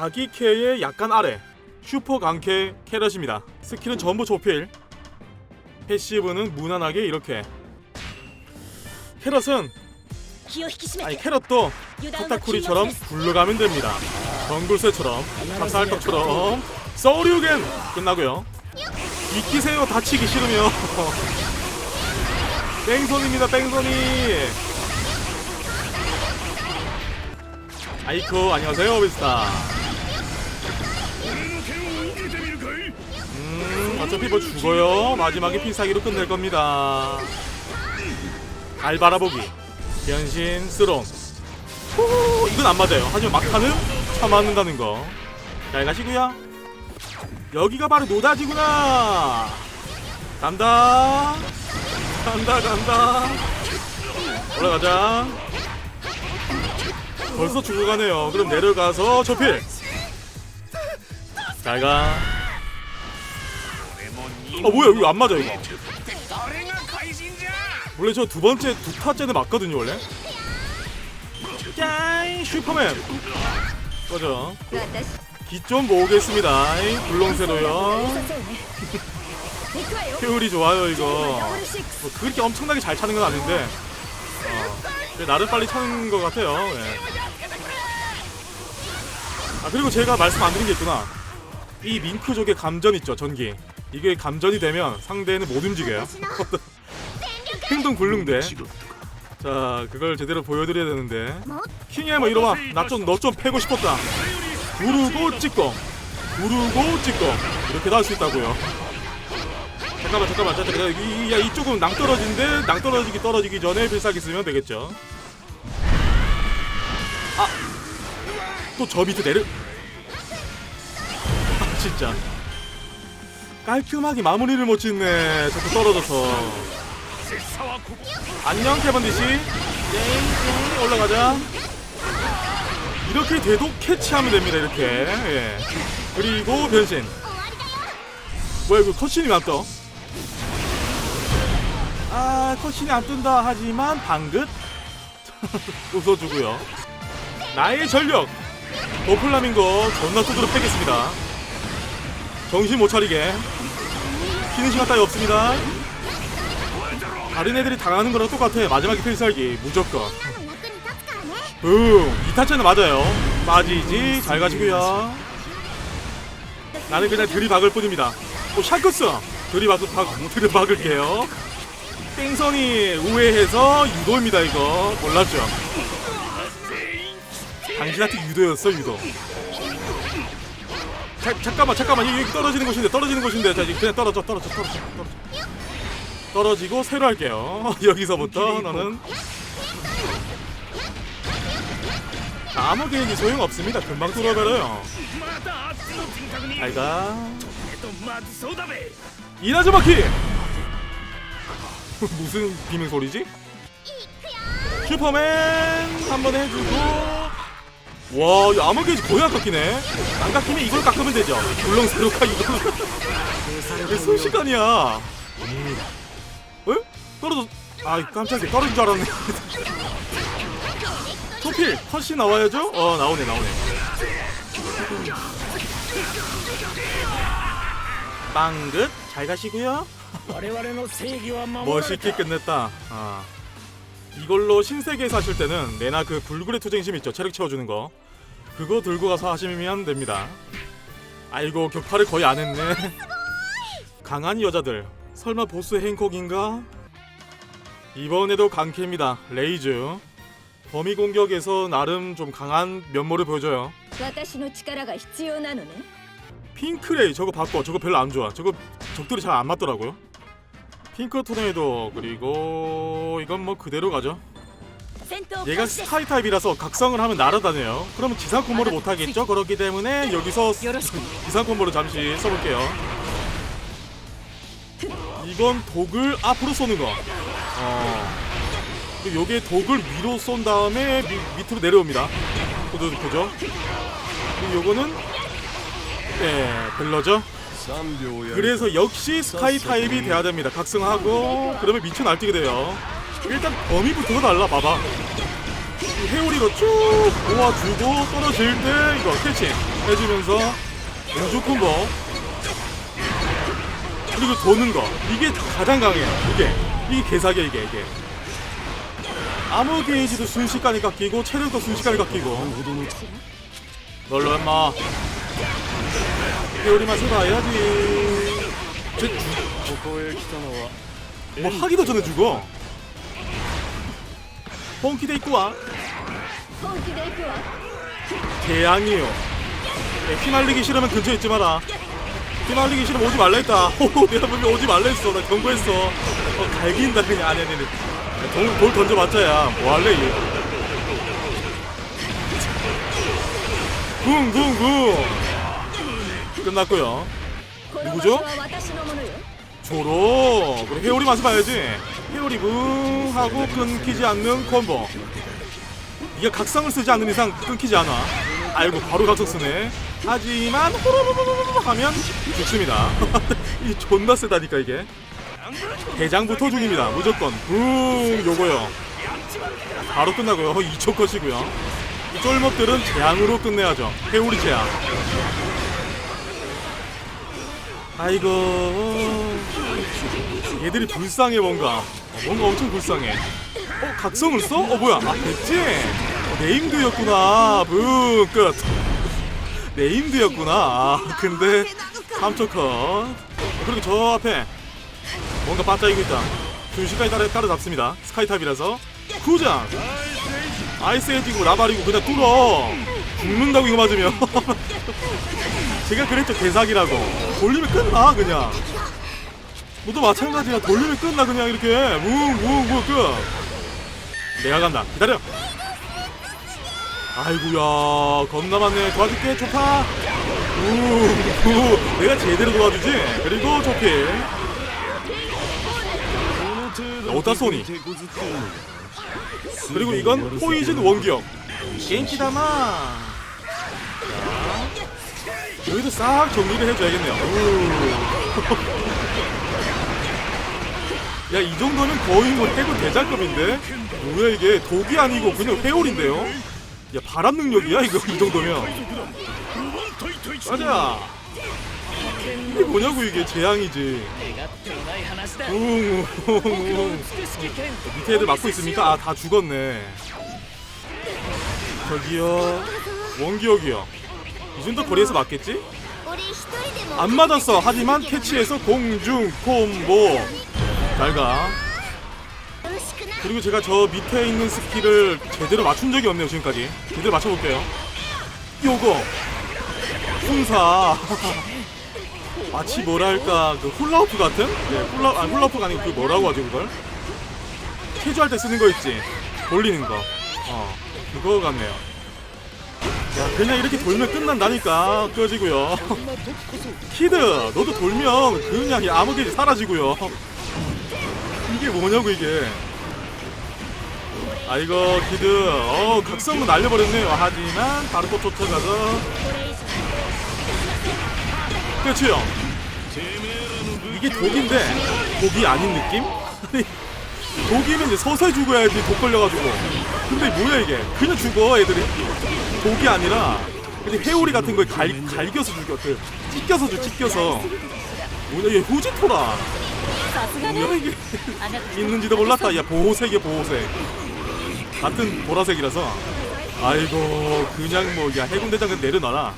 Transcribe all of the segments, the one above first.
자기캐의 약간 아래 슈퍼 강캐 캐럿입니다. 스킬은 전부 조필. 패시브는 무난하게 이렇게. 캐럿은 아니 캐럿도 토타쿠리처럼 굴러가면 됩니다. 정글쇠처럼 감사할 것처럼. 서류겐 끝나고요. 익히세요 다치기 싫으면. 뺑소니입니다 뺑소니. 아이코 안녕하세요 비스타. 어차피 뭐 죽어요. 마지막에 필살기로 끝낼 겁니다. 알 바라보기 변신 스론 후, 이건 안 맞아요. 하지만 막타는 쳐맞는다는 거. 잘 가시고요. 여기가 바로 노다지구나. 간다. 간다 간다. 올라가자. 벌써 죽어가네요. 그럼 내려가서 저필. 잘 가. 아 뭐야 이거 안 맞아 이거. 원래 저 두 번째 두 타째는 맞거든요 원래. 짠 슈퍼맨. 꺼져. 기좀 모으겠습니다. 불렁새로요. 효율이 좋아요 이거. 뭐 그렇게 엄청나게 잘 차는 건 아닌데. 어, 나를 빨리 차는 것 같아요. 예. 아 그리고 제가 말씀 안 드린 게 있구나. 이 민크족의 감전 있죠 전기. 이게 감전이 되면 상대는 못 움직여요. 행동 불능돼. 자 그걸 제대로 보여드려야 되는데. 킹이 뭐 이러마 나좀 너 좀 패고 싶었다. 구르고 찍고 구르고 찍고 이렇게도 할수 있다고요. 잠깐만 잠깐만 잠깐만 이, 이, 야 이쪽은 낭 떨어진데 낭 떨어지기 떨어지기 전에 필살기 쓰면 되겠죠. 아 또 저 밑에 내려. 아 진짜 깔끔하게 마무리를 못 짓네. 자꾸 떨어져서. 안녕 캐번디시. 땡땡 올라가자. 이렇게 돼도 캐치하면 됩니다 이렇게. 예. 그리고 변신. 뭐야 이거 컷신이 안 떠? 아 컷신이 안 뜬다 하지만 방긋 웃어주고요 나의 전력 도플라밍고 존나 두드러 패겠습니다 정신 못 차리게. 쉬는 시간 따위 없습니다. 다른 애들이 당하는 거랑 똑같아. 마지막에 필살기. 무조건. 음 2타차는 맞아요. 빠지지. 잘 가시고요. 나는 그냥 들이박을 뿐입니다. 오 샤크스. 들이박을 들이박을게요. 땡선이 우회해서 유도입니다 이거. 몰랐죠? 당신한테 유도였어 유도. 자, 잠깐만 잠깐만. 여기, 떨어지는 곳인데 떨어지는 곳인데. 자 그냥 떨어져 떨어져 떨어져 떨어져. 떨어지고 새로 할게요. 여기서부터 너는. 아무 계획이 소용없습니다. 금방 뚫어버려요. 잘가. 이나즈마키! 무슨 비명 소리지? 슈퍼맨 한 번 해주고. 와, 이 암흑게이지 거의 안 깎이네. 안 깎이면 이걸 깎으면 되죠. 울렁스러카 이거. 이게 순식간이야. 에? 떨어져. 아, 깜짝이야. 떨어진 줄 알았네. 토필 컷이 나와야죠? 어, 나오네, 나오네. 빵긋 잘 가시고요. 멋있게 끝냈다. 아. 이걸로 신세계에서 하실 때는 내나 그 불굴의 투쟁심 있죠. 체력 채워주는 거. 그거 들고 가서 하시면 됩니다. 아이고 격파를 거의 안 했네. 강한 여자들. 설마 보스 행콕인가? 이번에도 강캐입니다. 레이즈. 범위 공격에서 나름 좀 강한 면모를 보여줘요. 私の力が必要なのね 핑크레이 저거 바꿔 저거 별로 안 좋아 저거 적들이 잘 안 맞더라고요 핑크 토네이도 그리고 이건 뭐 그대로 가죠 戦闘 얘가 스카이 타입이라서 각성을 하면 날아다녀요. 그러면 기상 콤보를 못하겠죠? 그렇기 때문에 여기서 기상 콤보를 잠시 써볼게요. 이건 독을 앞으로 쏘는 거. 어. 요게 독을 위로 쏜 다음에 미, 밑으로 내려옵니다. 그죠? 그죠? 요거는 네, 벨러죠? 그래서 역시 스카이 타입이 돼야 됩니다. 각성하고 그러면 미쳐 날뛰게 돼요. 일단 범위부터가 달라 봐봐. 이 회오리로 쭉 모아주고 떨어질 때 이거 캐치 해주면서 우주 콤보. 그리고 도는 거. 이게 가장 강해요 이게. 이게 개사기야 이게 이게. 암호 게이지도 순식간에 깎이고 체력도 순식간에 깎이고. 널로 임마. 회오리만 살아야지. 쟤 죽... 뭐 하기도 전에 죽어. 펑키데이꾸와 대양이요. 네, 휘날리기 싫으면 근처에 있지 마라. 휘날리기 싫으면 오지 말라 했다. 호호 내가 분명 오지 말라 했어. 나 경고했어. 어, 갈긴다 그냥 아니 아니 아니 돌, 돌 던져봤자야. 뭐할래 얘? 붕붕붕. 끝났고요. 누구죠? 조로. 그럼 회오리 맛을 봐야지. 회오리 붕 하고 끊기지 않는 콤보. 이게 각성을 쓰지 않는 이상 끊기지 않아. 아이고 바로 각성 쓰네. 하지만 호로로로로로 하면 죽습니다. 이 존나 세다니까 이게. 대장부터 중입니다. 무조건. 붕! 요거요. 바로 끝나고요. 2초 컷이고요. 이 쫄목들은 재앙으로 끝내야죠. 회오리 재앙. 아이고. 얘들이 불쌍해 뭔가. 어, 뭔가 엄청 불쌍해. 어 각성을 써? 어 뭐야? 아 됐지? 어, 네임드였구나. 붕끝. 네임드였구나. 아 근데 3초 컷. 어, 그리고 저 앞에 뭔가 반짝이고 있다. 순식간에 따라, 따라잡습니다. 스카이탑이라서. 후장. 아이스 에이지고 라발이고 그냥 뚫어. 죽는다고 이거 맞으면. 제가 그랬죠. 개사기라고. 돌리면 끝나 그냥 뭐도 마찬가지야. 돌리면 끝나 그냥 이렇게. 우우우끝. 내가 간다. 기다려. 아이구야 겁나 많네. 도와줄게 좋다 우우 내가 제대로 도와주지. 그리고 좋게 어디다 쏘니? 그리고 이건 포이즌 원기역 겐키다마. 여기도 싹 정리를 해줘야겠네요. 야 이 정도는 거의 뭐 해군 대장급인데? 뭐야 이게? 독이 아니고 그냥 회오리인데요? 야 바람 능력이야? 이거 이 정도면? 맞아 이게 뭐냐고 이게? 재앙이지. 웅웅웅 밑에 애들 맞고 있습니까? 아 다 죽었네. 저기요. 원기역이요. 이 정도 거리에서 맞겠지? 뭐 안 맞았어. 하지만 캐치해서 공중 콤보. 날가. 그리고 제가 저 밑에 있는 스킬을 제대로 맞춘 적이 없네요 지금까지. 제대로 맞춰볼게요. 요거. 풍사. 마치 뭐랄까 그 훌라후프 같은? 네 훌라.. 아니 훌라후프가 아니고 그 뭐라고 하죠 그걸? 캐주얼 때 쓰는 거 있지? 돌리는 거. 어, 그거 같네요. 야 그냥 이렇게 돌면 끝난다니까. 꺼지고요. 키드 너도 돌면 그냥 암흑이 사라지고요. 이게 뭐냐고 이게. 아 이거 기드. 어 각성은 날려버렸네요. 아, 하지만 바로 또 쫓아가서. 그렇죠. 이게 독인데 독이 아닌 느낌? 독이면 이제 서서히 죽어야지 독 걸려가지고. 근데 뭐야 이게? 그냥 죽어 애들이. 독이 아니라 근데 회오리 같은 걸 갈, 갈겨서 죽여. 그 찢겨서 죽 찢겨서. 뭐냐 이게 후지토라. 뭐야 있는지도 몰랐다. 야 보호색이야 보호색. 같은 보라색이라서. 아이고 그냥 뭐 야 해군대장은 내려놔라.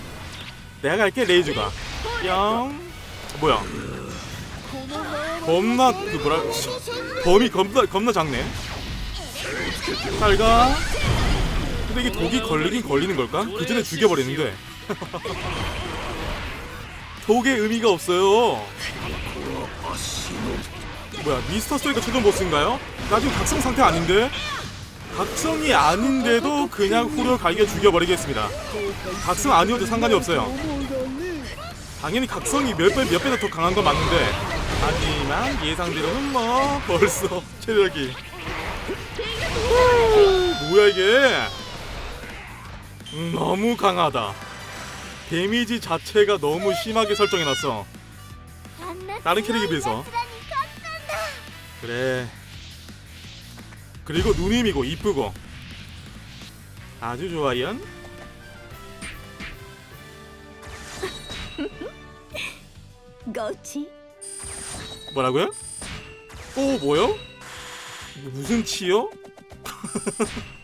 내가 갈게 레이즈가. 뿅. 뭐야? 겁나 그 뭐라 범이 겁나 겁나 작네. 잘가. 근데 이게 독이 걸리긴 걸리는 걸까? 그 전에 죽여버리는데. 독의 의미가 없어요. 뭐야 미스터 스토이가 최종 보스인가요? 나 지금 각성 상태 아닌데? 각성이 아닌데도 그냥 후려 갈겨 죽여버리겠습니다. 각성 아니어도 상관이 없어요. 당연히 각성이 몇 배, 몇 배나 더 강한 건 맞는데. 하지만 예상대로는 뭐 벌써 체력이. 뭐야 이게? 음, 너무 강하다. 데미지 자체가 너무 심하게 설정해놨어. 다른 캐릭에 비해서 그래 그리고 누님이고 이쁘고 아주 좋아이언 뭐라고요? 오 뭐요? 무슨 치요?